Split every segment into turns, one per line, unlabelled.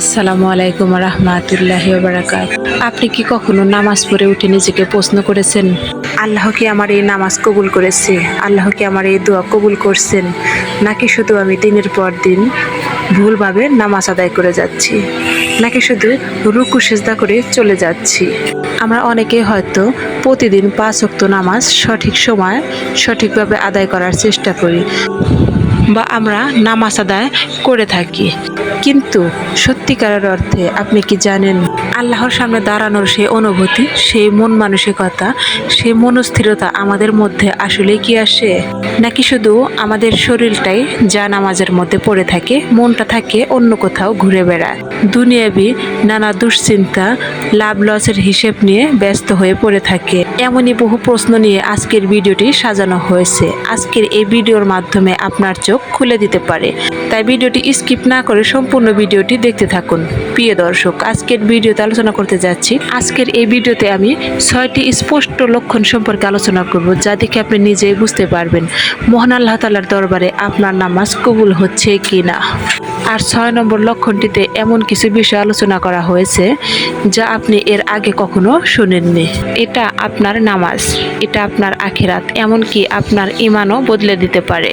আসসালামু আলাইকুম রহমাতুল্লাহ বারাকাত আপনি কি কখনো নামাজ পড়ে উঠে নিজেকে প্রশ্ন করেছেন? আল্লাহ কি আমার এই নামাজ কবুল করেছে? আল্লাহ কি আমার এই দোয়া কবুল করছেন? নাকি শুধু আমি দিনের পর দিন ভুলভাবে নামাজ আদায় করে যাচ্ছি? নাকি শুধু রুকু, সেজদা করে চলে যাচ্ছি? আমরা অনেকেই হয়তো প্রতিদিন পাঁচ ওয়াক্ত নামাজ সঠিক সময় সঠিকভাবে আদায় করার চেষ্টা করি বা আমরা নামাজ আদায় করে থাকি। কিন্তু সত্যিকারের অর্থে আপনি কি জানেন? আল্লাহর সামনে দাঁড়ানোর সেই অনুভূতি সেই মন মানসিকতা সেই মনস্থিরতা আমাদের মধ্যে আসলে কি আসে? নাকি শুধু আমাদের শরীরটাই যা নামাজের মধ্যে পড়ে থাকে, মনটা থাকে অন্য কোথাও ঘুরে বেড়ায়? দুনিয়াবি নানা দুশ্চিন্তা, লাভ লসের হিসেব নিয়ে ব্যস্ত হয়ে পড়ে থাকে। এমনই বহু প্রশ্ন নিয়ে আজকের ভিডিওটি সাজানো হয়েছে। আজকের এই ভিডিওর মাধ্যমে আপনার চোখ খুলে দিতে পারে। তাই ভিডিওটি স্কিপ না করে সম্পূর্ণ ভিডিওটি দেখতে থাকুন। প্রিয় দর্শক, আজকের ভিডিওতে আলোচনা করতে যাচ্ছি। আজকের এই ভিডিওতে আমি ছয়টি স্পষ্ট লক্ষণ সম্পর্কে আলোচনা করব, যা দেখে আপনি নিজেই বুঝতে পারবেন। মহান আল্লাহ তালার দরবারে আপনার নামাজ কবুল হচ্ছে কি না আর ছয় নম্বর লক্ষণটিতে এমন কিছু বিষয় আলোচনা করা হয়েছে, যা আপনি এর আগে কখনো শুনেননি। এটা আপনার নামাজ, এটা আপনার আখিরাত, এমনকি আপনার ইমানও বদলে দিতে পারে।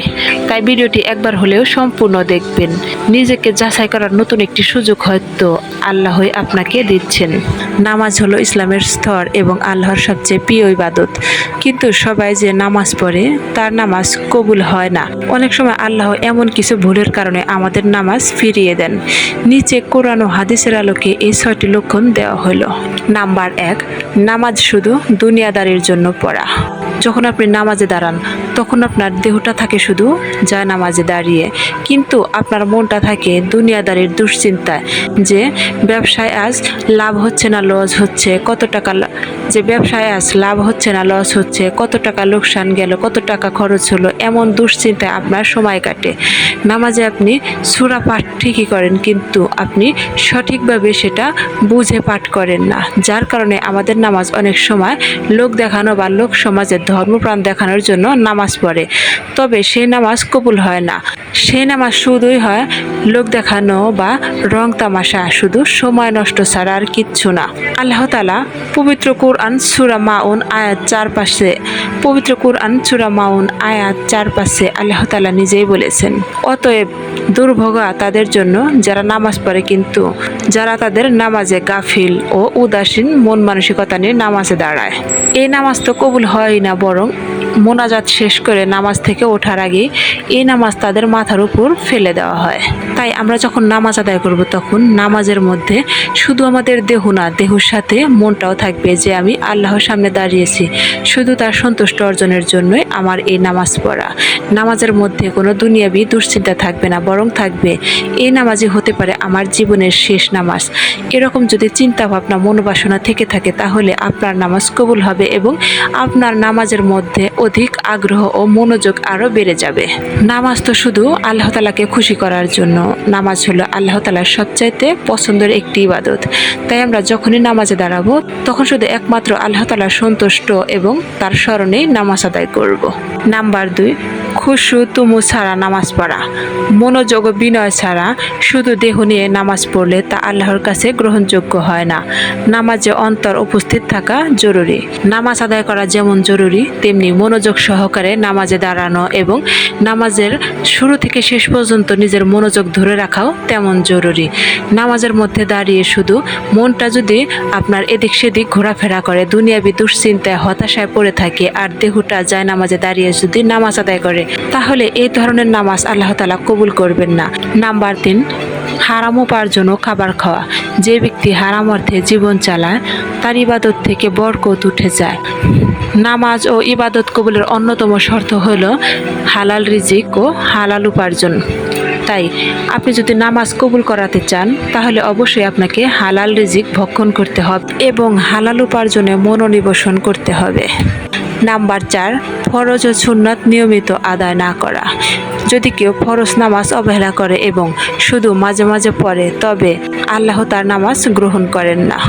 তাই ভিডিওটি একবার হলেও সম্পূর্ণ দেখবেন। নিজেকে যাচাই করার নতুন একটি সুযোগ হয়তো আল্লাহই আপনাকে দিচ্ছেন। নামাজ হলো ইসলামের স্তর এবং আল্লাহর সবচেয়ে প্রিয় ইবাদত। কিন্তু সবাই যে নামাজ পড়ে, তার নামাজ কবুল হয় না। অনেক সময় আল্লাহ এমন কিছু ভুলের কারণে আমাদের নামাজ ফিরিয়ে দেন। নিচে কোরআন ও হাদিসের আলোকে এই ছয়টি লক্ষণ দেওয়া হলো। নাম্বার এক, নামাজ শুধু দুনিয়াদারির জন্য পড়া। যখন আপনি নামাজে দাঁড়ান, তখন আপনার দেহটা থাকে শুধু যায় নামাজে দাঁড়িয়ে। কিন্তু আপনার মনটা থাকে দুনিয়াদারির দুশ্চিন্তায় যে ব্যবসায় আজ লাভ হচ্ছে না, লস হচ্ছে, কত টাকা যে ব্যবসায় আজ লাভ হচ্ছে না, লস হচ্ছে, কত টাকা লোকসান গেল, কত টাকা খরচ হলো, এমন দুশ্চিন্তায় আপনার সময় কাটে। নামাজে আপনি সুরা পাঠ ঠিকই করেন, কিন্তু আপনি সঠিকভাবে সেটা বুঝে পাঠ করেন না, যার কারণে আমাদের নামাজ অনেক সময় লোক দেখানো বা লোক সমাজের ধর্মপ্রাণ দেখানোর জন্য নামাজ পড়ে। তবে সেই নামাজ কবুল হয় না। সেই নামাজ শুধুই হয় লোক দেখানো বা রং তামাশা শুধু সময় নষ্ট ছাড়া আর কিচ্ছু না। আল্লাহ তালা পবিত্র কোরআন সুরা মাউন আয়াত চার পাশে পবিত্র কোরআন সুরা মাউন আয়াত চার পাশে আল্লাহ তালা নিজেই বলেছেন, অতএব দুর্ভোগা তাদের জন্য যারা নামাজ পড়ে কিন্তু যারা তাদের নামাজে গাফিল ও উদাসীন মন মানসিকতা নিয়ে নামাজে দাঁড়ায়। এই নামাজ তো কবুল হয় না, বরং মোনাজাত শেষ করে নামাজ থেকে ওঠার আগে এই নামাজ তাদের মাথার উপর ফেলে দেওয়া হয়। তাই আমরা যখন নামাজ আদায় করব তখন নামাজের মধ্যে শুধু আমাদের দেহ না, দেহর সাথে মনটাও থাকবে যে আমি আল্লাহর সামনে দাঁড়িয়েছি। শুধু তার সন্তুষ্ট অর্জনের জন্যই আমার এই নামাজ পড়া। নামাজের মধ্যে কোনো দুনিয়াবি দুশ্চিন্তা থাকবে না, বরং থাকবে এই নামাজই হতে পারে আমার জীবনের শেষ নামাজ। এরকম যদি চিন্তা ভাবনা মনোবাসনা থেকে থাকে, তাহলে আপনার নামাজ কবুল হবে এবং আপনার নামাজের মধ্যে অধিক আগ্রহ ও মনোযোগ আরও বেড়ে যাবে নামাজ তো শুধু আল্লাহ তালাকে খুশি করার জন্য, নামাজ হলো আল্লাহ তালার সবচাইতে পছন্দের একটি ইবাদত তাই আমরা যখনই নামাজে দাঁড়াবো, তখন শুধু একমাত্র আল্লাহ তালা সন্তুষ্ট এবং তার স্মরণেই নামাজ আদায় করব। নাম্বার দুই খুশু তুমু ছাড়া নামাজ পড়া। মনোযোগ বিনয় ছাড়া শুধু দেহ নিয়ে নামাজ পড়লে তা আল্লাহর কাছে গ্রহণযোগ্য হয় না। নামাজে অন্তর উপস্থিত থাকা জরুরি। নামাজ আদায় করা যেমন জরুরি, তেমনি মনোযোগ সহকারে নামাজে দাঁড়ানো এবং নামাজের শুরু থেকে শেষ পর্যন্ত নিজের মনোযোগ ধরে রাখাও তেমন জরুরি। নামাজের মধ্যে দাঁড়িয়ে শুধু মনটা যদি আপনার এদিক সেদিক ঘোরাফেরা করে, দুনিয়াবি দুশ্চিন্তায়, হতাশায় পড়ে থাকে, আর দেহটা যায় নামাজে দাঁড়িয়ে যদি নামাজ আদায় করে তাহলে এই ধরনের নামাজ আল্লাহ তালা কবুল করবেন না। নাম্বার তিন হারাম উপার্জন ও খাবার খাওয়া। যে ব্যক্তি হারাম অর্থে জীবন চালায়, তার ইবাদত থেকে বরকত উঠে যায়। নামাজ ও ইবাদত কবুলের অন্যতম শর্ত হল হালাল রিজিক ও হালাল উপার্জন। তাই আপনি যদি নামাজ কবুল করাতে চান, তাহলে অবশ্যই আপনাকে হালাল রিজিক ভক্ষণ করতে হবে এবং হালাল উপার্জনে মনোনিবেশন করতে হবে। নাম্বার চার, ফরজ ও সুন্নত নিয়মিত আদায় না করা। যদি কেউ ফরজ নামাজ অবহেলা করে এবং শুধু মাঝে মাঝে পড়ে, তবে আল্লাহ তার নামাজ গ্রহণ করেন না।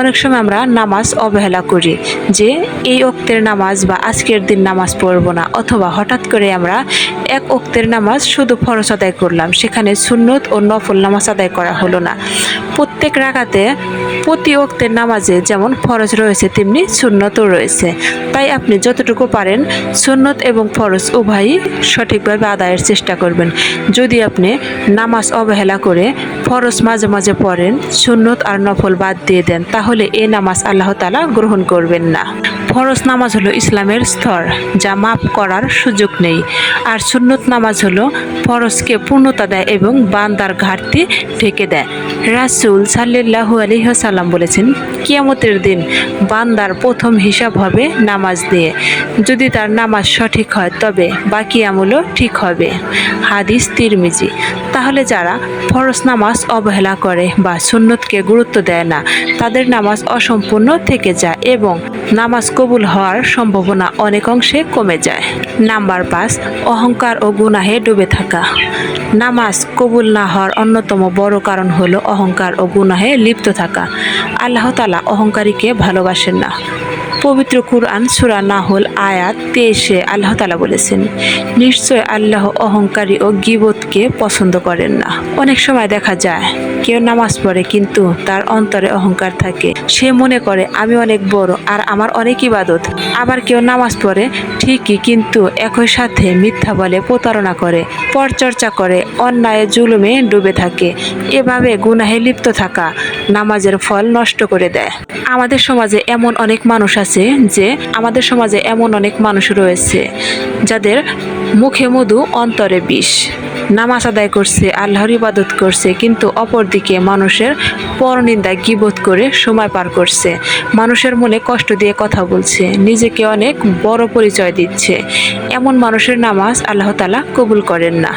অনেক সময় আমরা নামাজ অবহেলা করি যে এই অক্তের নামাজ বা আজকের দিন নামাজ পড়ব না, অথবা হঠাৎ করে আমরা এক অক্তের নামাজ শুধু ফরজ আদায় করলাম। সেখানে সুন্নত ও নফল নামাজ আদায় করা হলো না। প্রত্যেক রাগাতে প্রতি অক্তের নামাজে যেমন ফরজ রয়েছে, তেমনি সুন্নতও রয়েছে। তাই আপনি যতটুকু পারেন সুন্নত এবং ফরজ উভয়ই সঠিকভাবে আদায়ের চেষ্টা করবেন। যদি আপনি নামাজ অবহেলা করে ফরজ মাঝে মাঝে পড়েন, সুন্নত আর নফল বাদ দিয়ে দেন, তাহলে এ নামাজ আল্লাহ তালা গ্রহণ করবেন না। ফরজ নামাজ হলো ইসলামের স্তর, যা মাফ করার সুযোগ নেই। আর সুন্নত নামাজ হলো ফরজকে পূর্ণতা দেয় এবং বান্দার ঘাটতি ঢেকে দেয়। রাসুল সাল্লাহু আলহিহাসাল্লাম বলেছেন, কিয়ামতের দিন বান্দার প্রথম হিসাব হবে নামাজ দিয়ে। যদি তার নামাজ সঠিক হয়, তবে বাকি আমলও ঠিক হবে। হাদিস তিরমিজি। তাহলে যারা ফরজ নামাজ অবহেলা করে বা সুন্নতকে গুরুত্ব দেয় না, তাদের নামাজ অসম্পূর্ণ থেকে যায় এবং নামাজ কবুল হওয়ার সম্ভাবনা অনেক অংশে কমে যায়। নাম্বার পাঁচ, অহংকার ও গুনাহে ডুবে থাকা। নামাজ কবুল না হওয়ার অন্যতম বড় কারণ হলো অহংকার ও গুনাহে লিপ্ত থাকা। আল্লাহ তালা অহংকারীকে ভালোবাসেন না। পবিত্র কুরআন, সুরা নাহল আয়াত তেইশে আল্লাহ তালা বলেছেন, নিশ্চয় আল্লাহ অহংকারী ও গিবতকে পছন্দ করেন না। অনেক সময় দেখা যায়, কেউ নামাজ পড়ে কিন্তু তার অন্তরে অহংকার থাকে। সে মনে করে, আমি অনেক বড় আর আমার অনেক ইবাদত। আবার কেউ নামাজ পড়ে, ঠিকই কিন্তু একই সাথে মিথ্যা বলে প্রতারণা করে, পরচর্চা করে, অন্যায়, জুলুমে ডুবে থাকে। এভাবে গুনাহে লিপ্ত থাকা নামাজের ফল নষ্ট করে দেয়। আমাদের সমাজে এমন অনেক মানুষ আছে যে আমাদের সমাজে এমন অনেক মানুষ রয়েছে যাদের মুখে মধু অন্তরে বিষ। নামাজ আদায় করছে, আল্লাহর ইবাদত করছে, কিন্তু অপরদিকে মানুষের পরনিন্দা গিবোধ করে সময় পার করছে। মানুষের মনে কষ্ট দিয়ে কথা বলছে, নিজেকে অনেক বড় পরিচয় দিচ্ছে। এমন মানুষের নামাজ আল্লাহ তালা কবুল করেন না।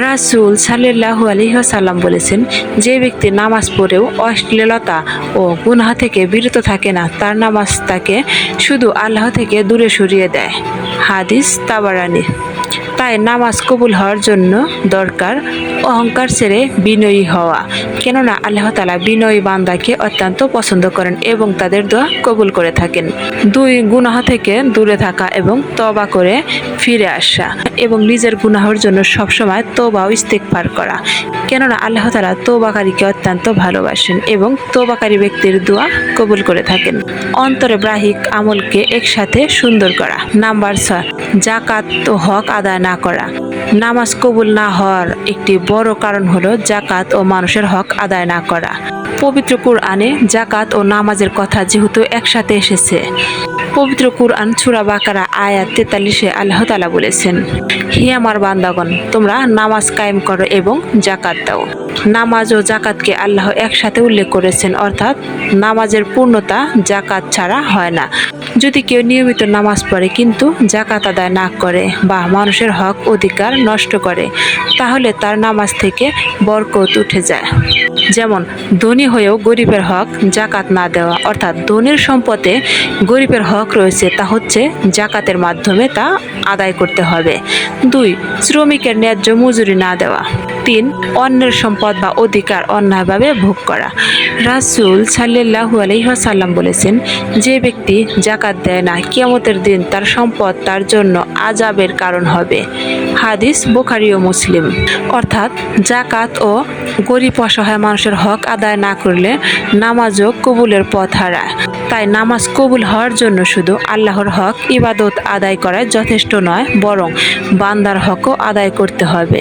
রাসুল সাল্লাহ আলহিহাসাল্লাম বলেছেন, যে ব্যক্তি নামাজ পড়েও অশ্লীলতা ও গুনহা থেকে বিরত থাকে না, তার নামাজ তাকে শুধু আল্লাহ থেকে দূরে সরিয়ে দেয়। হাদিস তাবারানি। তাই নামাজ কবুল হওয়ার জন্য দরকার অহংকার ছেড়ে বিনয়ী হওয়া। কেননা আল্লাহ তালা বিনয়ী বান্দাকে অত্যন্ত পছন্দ করেন এবং তাদের দোয়া কবুল করে থাকেন। দুই গুনাহ থেকে দূরে থাকা এবং তবা করে ফিরে আসা এবং নিজের গুনাহর জন্য সবসময় তোবা ও ইস্তেকফার করা। কেননা আল্লাহ তালা তোবাকারীকে অত্যন্ত ভালোবাসেন এবং তোবাকারী ব্যক্তির দোয়া কবুল করে থাকেন। অন্তরে ব্রাহিক আমলকে একসাথে সুন্দর করা। নাম্বার ছয় জাকাত হক আদায় না করা। নামাজ কবুল না হওয়ার একটি বড় কারণ হলো জাকাত ও মানুষের হক আদায় না করা। পবিত্র কোরআনে জাকাত ও নামাজের কথা যেহেতু একসাথে এসেছে পবিত্র কুরআন সুরা বাকারা আয়াত তেতাল্লিশে আল্লাহ তালা বলেছেন, হে আমার বান্দাগণ, তোমরা নামাজ কায়েম করো এবং জাকাত দাও। নামাজ ও জাকাতকে আল্লাহ একসাথে উল্লেখ করেছেন, অর্থাৎ নামাজের পূর্ণতা জাকাত ছাড়া হয় না। যদি কেউ নিয়মিত নামাজ পড়ে কিন্তু জাকাত আদায় না করে বা মানুষের হক অধিকার নষ্ট করে, তাহলে তার নামাজ থেকে বরকত উঠে যায়। যেমন ধনী হয়েও গরিবের হক জাকাত না দেওয়া, অর্থাৎ ধনীর সম্পদে গরিবের হক রয়েছে, তা হচ্ছে জাকাতের মাধ্যমে তা আদায় করতে হবে। দুই, শ্রমিকের ন্যায্য মজুরি না দেওয়া। তিন অন্যের সম্পদ বা অধিকার অন্যায়ভাবে ভোগ করা। রাসুল সাল্লাহু আলহিহাসাল্লাম বলেছেন, যে ব্যক্তি জাকাত দেয় না, কিয়ামতের দিন তার সম্পদ তার জন্য আজাবের কারণ হবে। হাদিস বোখারি ও মুসলিম। অর্থাৎ জাকাত ও গরিব অসহায় মানুষের হক আদায় না করলে নামাজও কবুলের পথ হারায়। তাই নামাজ কবুল হওয়ার জন্য শুধু আল্লাহর হক ইবাদত আদায় করায় যথেষ্ট নয়, বরং বান্দার হকও আদায় করতে হবে।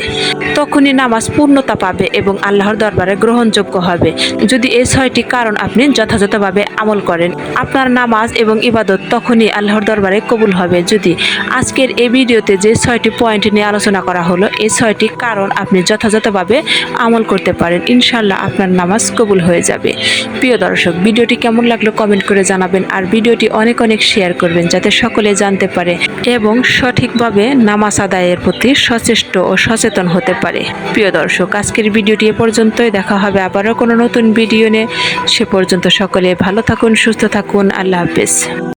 তখনই নামাজ পূর্ণতা পাবে এবং আল্লাহর দরবারে গ্রহণযোগ্য হবে। যদি এই ছয়টি কারণ আপনি যথাযথভাবে আমল করেন, আপনার নামাজ এবং ইবাদত তখনই আল্লাহর দরবারে কবুল হবে। যদি আজকের এই ভিডিওতে যে ছয়টি পয়েন্ট নিয়ে আলোচনা করা হলো এই ছয়টি কারণ আপনি যথাযথভাবে আমল করতে পারেন ইনশাল্লাহ আপনার নামাজ কবুল হয়ে যাবে। প্রিয় দর্শক, ভিডিওটি কেমন লাগল কমেন্ট করে জানাবেন আর ভিডিওটি অনেক অনেক শেয়ার করবেন যাতে সকলে জানতে পারে এবং সঠিকভাবে নামাজ আদায়ের প্রতি সচেষ্ট ও সচেতন হতে পারে। প্রিয় দর্শক, আজকের ভিডিওটি এ পর্যন্তই। দেখা হবে আবারও কোনো নতুন ভিডিও নিয়ে। সে পর্যন্ত সকলে ভালো থাকুন, সুস্থ থাকুন। আল্লাহ হাফেজ।